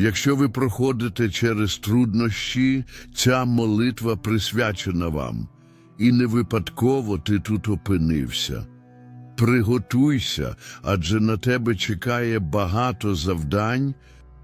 Якщо ви проходите через труднощі, ця молитва присвячена вам, і не випадково ти тут опинився. Приготуйся, адже на тебе чекає багато завдань,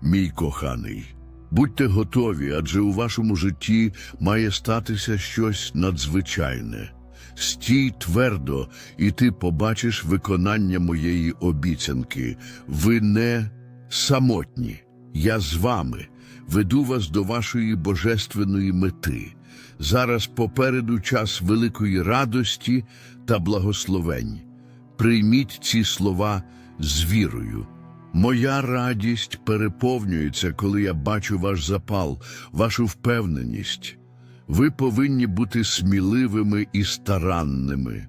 мій коханий. Будьте готові, адже у вашому житті має статися щось надзвичайне. Стій твердо, і ти побачиш виконання моєї обіцянки. Ви не самотні. Я з вами веду вас до вашої божественної мети. Зараз попереду час великої радості та благословень. Прийміть ці слова з вірою. Моя радість переповнюється, коли я бачу ваш запал, вашу впевненість. Ви повинні бути сміливими і старанними.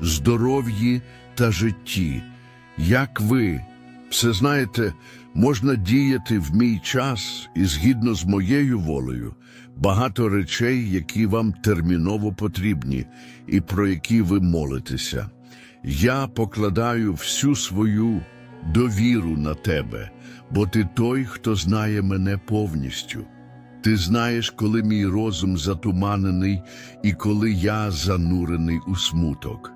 здоров'ї та житті. Як ви все знаєте, можна діяти в мій час і згідно з моєю волею, багато речей, які вам терміново потрібні, і про які ви молитеся. Я покладаю всю свою довіру на тебе, бо ти той, хто знає мене повністю. Ти знаєш, коли мій розум затуманений і коли я занурений у смуток.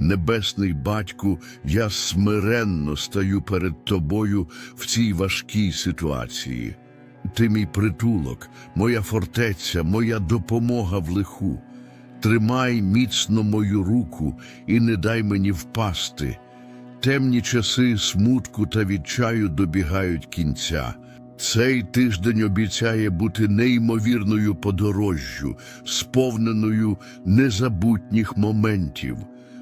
Небесний батьку, я смиренно стаю перед тобою в цій важкій ситуації. Ти мій притулок, моя фортеця, моя допомога в лиху. Тримай міцно мою руку і не дай мені впасти. Темні часи смутку та відчаю добігають кінця. Цей тиждень обіцяє бути неймовірною подорожжю, сповненою незабутніх моментів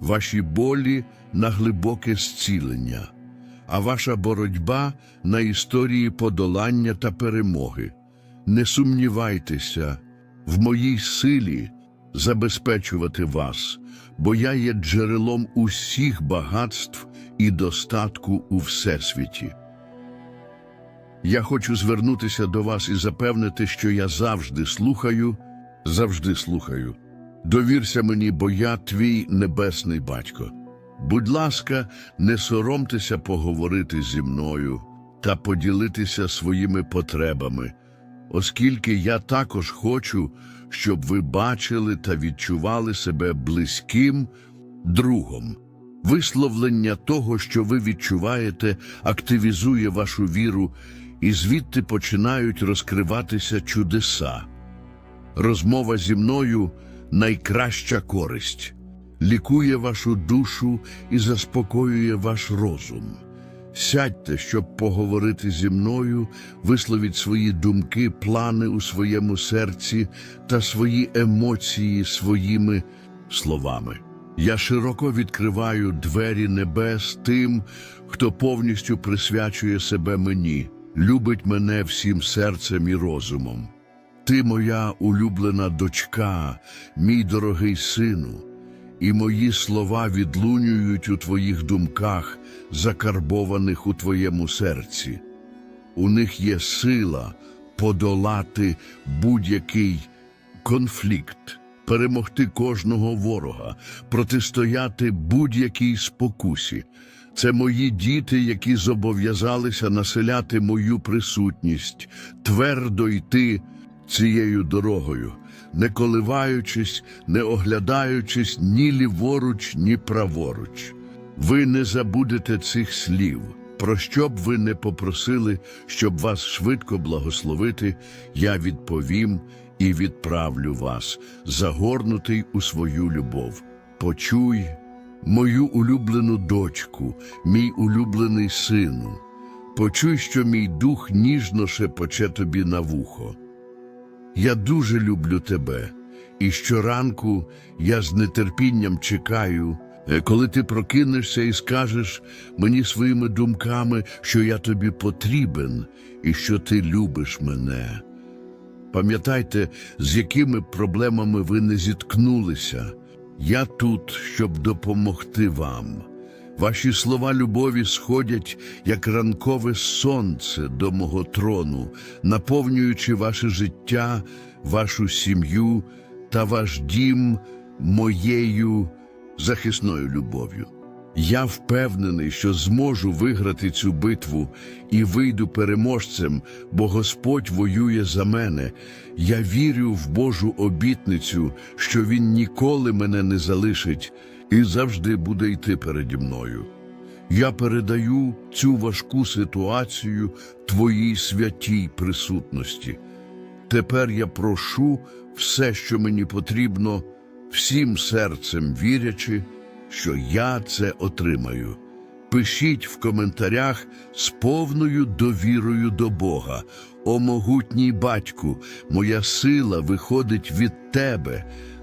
ваші болі на глибоке зцілення, а ваша боротьба на історії подолання та перемоги. Не сумнівайтеся в моїй силі забезпечувати вас, бо я є джерелом усіх багатств і достатку у всесвіті. Я хочу звернутися до вас і запевнити, що я завжди слухаю, завжди слухаю. Довірся мені, бо я твій небесний батько. Будь ласка, не соромтеся поговорити зі мною та поділитися своїми потребами, оскільки я також хочу, щоб ви бачили та відчували себе близьким другом. Висловлення того, що ви відчуваєте, активізує вашу віру, і звідти починають розкриватися чудеса. Розмова зі мною найкраща користь, лікує вашу душу і заспокоює ваш розум. Сядьте, щоб поговорити зі мною, висловіть свої думки, плани у своєму серці та свої емоції своїми словами. Я широко відкриваю двері небес тим, хто повністю присвячує себе мені, любить мене всім серцем і розумом. Ти моя улюблена дочка, мій дорогий сину, і мої слова відлунюють у твоїх думках, закарбованих у твоєму серці. У них є сила подолати будь-який конфлікт, перемогти кожного ворога, протистояти будь-якій спокусі. Це мої діти, які зобов'язалися населяти мою присутність, твердо йти цією дорогою, не коливаючись, не оглядаючись ні ліворуч, ні праворуч. Ви не забудете цих слів. Про що б ви не попросили, щоб вас швидко благословити, я відповім і відправлю вас, загорнутий у свою любов. Почуй мою улюблену дочку, мій улюблений сину. Почуй, що мій дух ніжно шепоче тобі на вухо. Я дуже люблю тебе, і щоранку я з нетерпінням чекаю, е, коли ти прокинешся і скажеш мені своїми думками, що я тобі потрібен і що ти любиш мене. Пам'ятайте, з якими проблемами ви не зіткнулися. Я тут, щоб допомогти вам. Ваші слова любові сходять, як ранкове сонце до мого трону, наповнюючи ваше життя, вашу сім'ю та ваш дім моєю захисною любов'ю. Я впевнений, що зможу виграти цю битву і вийду переможцем, бо Господь воює за мене. Я вірю в Божу обітницю, що Він ніколи мене не залишить і завжди буде йти переді мною. Я передаю цю важку ситуацію Твоїй святій присутності. Тепер я прошу все, що мені потрібно, всім серцем вірячи, що я це отримаю. Пишіть в коментарях з повною довірою до Бога. О могутній батьку, моя сила виходить від тебе,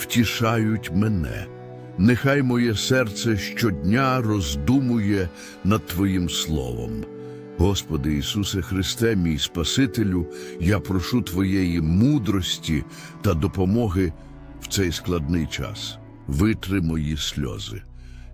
втішають мене. Нехай моє серце щодня роздумує над Твоїм словом. Господи Ісусе Христе, мій Спасителю, я прошу Твоєї мудрості та допомоги в цей складний час. Витри мої сльози.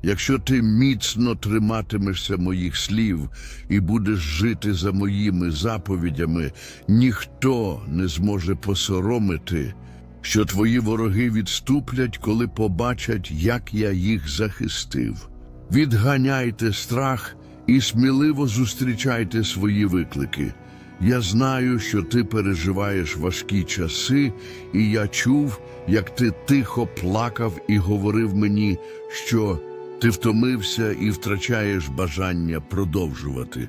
Якщо ти міцно триматимешся моїх слів і будеш жити за моїми заповідями, ніхто не зможе посоромити, що твої вороги відступлять, коли побачать, як я їх захистив. Відганяйте страх і сміливо зустрічайте свої виклики. Я знаю, що ти переживаєш важкі часи, і я чув, як ти тихо плакав і говорив мені, що ти втомився і втрачаєш бажання продовжувати.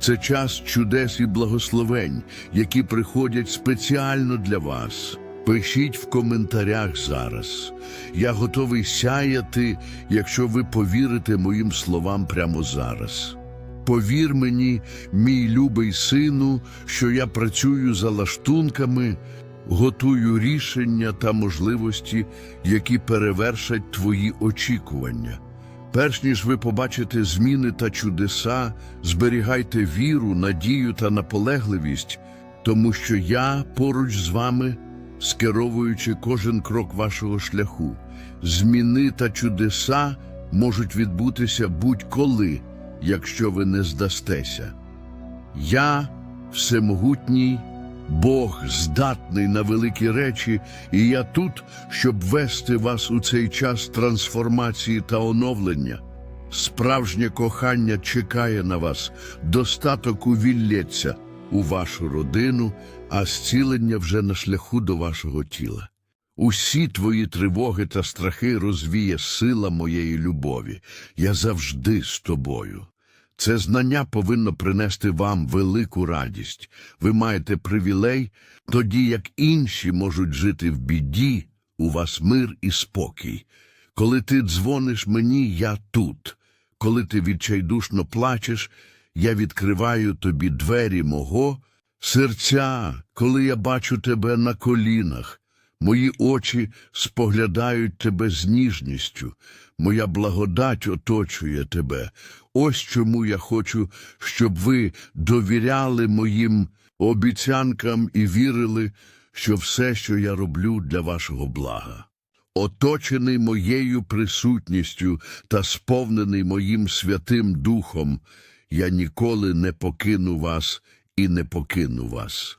Це час чудес і благословень, які приходять спеціально для вас. Пишіть в коментарях зараз. Я готовий сяяти, якщо ви повірите моїм словам прямо зараз. Повір мені, мій любий сину, що я працюю за лаштунками, готую рішення та можливості, які перевершать твої очікування. Перш ніж ви побачите зміни та чудеса, зберігайте віру, надію та наполегливість, тому що я поруч з вами, скеровуючи кожен крок вашого шляху. Зміни та чудеса можуть відбутися будь-коли, якщо ви не здастеся. Я всемогутній, Бог здатний на великі речі, і я тут, щоб вести вас у цей час трансформації та оновлення. Справжнє кохання чекає на вас, достаток увілється у вашу родину, а зцілення вже на шляху до вашого тіла. Усі твої тривоги та страхи розвіє сила моєї любові. Я завжди з тобою. Це знання повинно принести вам велику радість. Ви маєте привілей, тоді як інші можуть жити в біді, у вас мир і спокій. Коли ти дзвониш мені, я тут. Коли ти відчайдушно плачеш, я відкриваю тобі двері мого серця, коли я бачу тебе на колінах. Мої очі споглядають тебе з ніжністю, моя благодать оточує тебе. Ось чому я хочу, щоб ви довіряли моїм обіцянкам і вірили, що все, що я роблю для вашого блага. Оточений моєю присутністю та сповнений моїм Святим Духом, я ніколи не покину вас і не покину вас.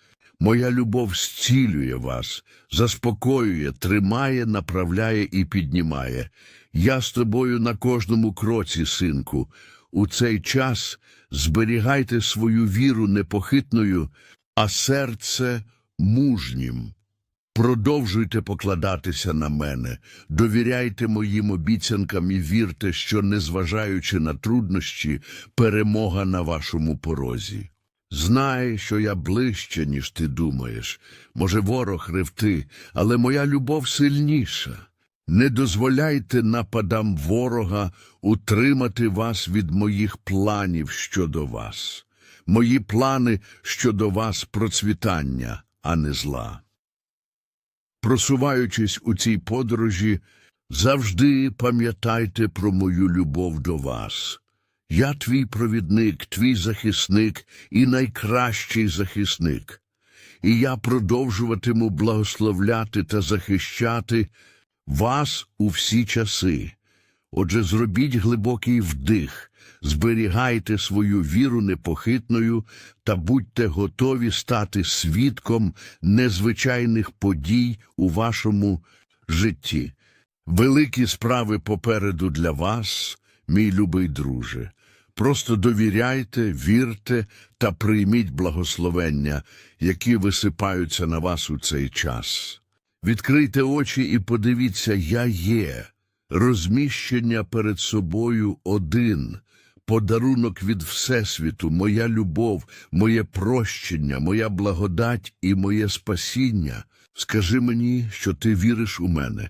Моя любов зцілює вас, заспокоює, тримає, направляє і піднімає. Я з тобою на кожному кроці, синку. У цей час зберігайте свою віру непохитною, а серце мужнім. Продовжуйте покладатися на мене, довіряйте моїм обіцянкам і вірте, що, незважаючи на труднощі, перемога на вашому порозі. Знай, що я ближче, ніж ти думаєш. Може, ворог ревти, але моя любов сильніша. Не дозволяйте нападам ворога утримати вас від моїх планів щодо вас. Мої плани щодо вас процвітання, а не зла. Просуваючись у цій подорожі, завжди пам'ятайте про мою любов до вас. Я твій провідник, твій захисник і найкращий захисник. І я продовжуватиму благословляти та захищати вас у всі часи. Отже, зробіть глибокий вдих, зберігайте свою віру непохитною та будьте готові стати свідком незвичайних подій у вашому житті. Великі справи попереду для вас, мій любий друже. Просто довіряйте, вірте та прийміть благословення, які висипаються на вас у цей час. Відкрийте очі і подивіться, я є. Розміщення перед собою один, подарунок від Всесвіту, моя любов, моє прощення, моя благодать і моє спасіння. Скажи мені, що ти віриш у мене,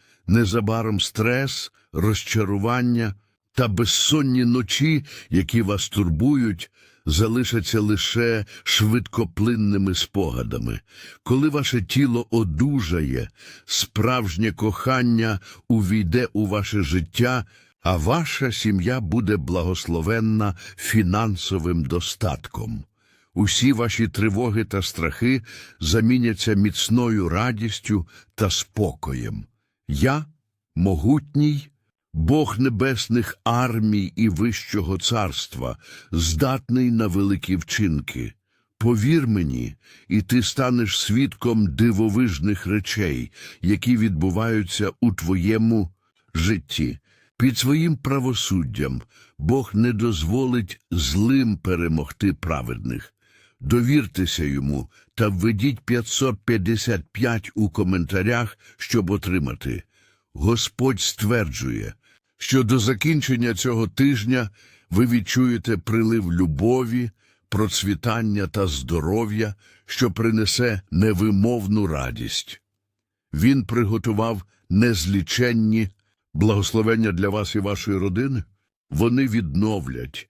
Незабаром стрес, розчарування та безсонні ночі, які вас турбують, залишаться лише швидкоплинними спогадами. Коли ваше тіло одужає, справжнє кохання увійде у ваше життя, а ваша сім'я буде благословенна фінансовим достатком. Усі ваші тривоги та страхи заміняться міцною радістю та спокоєм. Я могутній, Бог небесних армій і вищого царства, здатний на великі вчинки. Повір мені, і ти станеш свідком дивовижних речей, які відбуваються у твоєму житті. Під своїм правосуддям Бог не дозволить злим перемогти праведних. Довіртеся йому та введіть 555 у коментарях, щоб отримати. Господь стверджує, що до закінчення цього тижня ви відчуєте прилив любові, процвітання та здоров'я, що принесе невимовну радість. Він приготував незліченні благословення для вас і вашої родини. Вони відновлять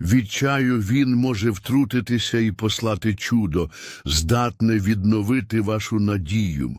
відчаю Він може втрутитися і послати чудо, здатне відновити вашу надію.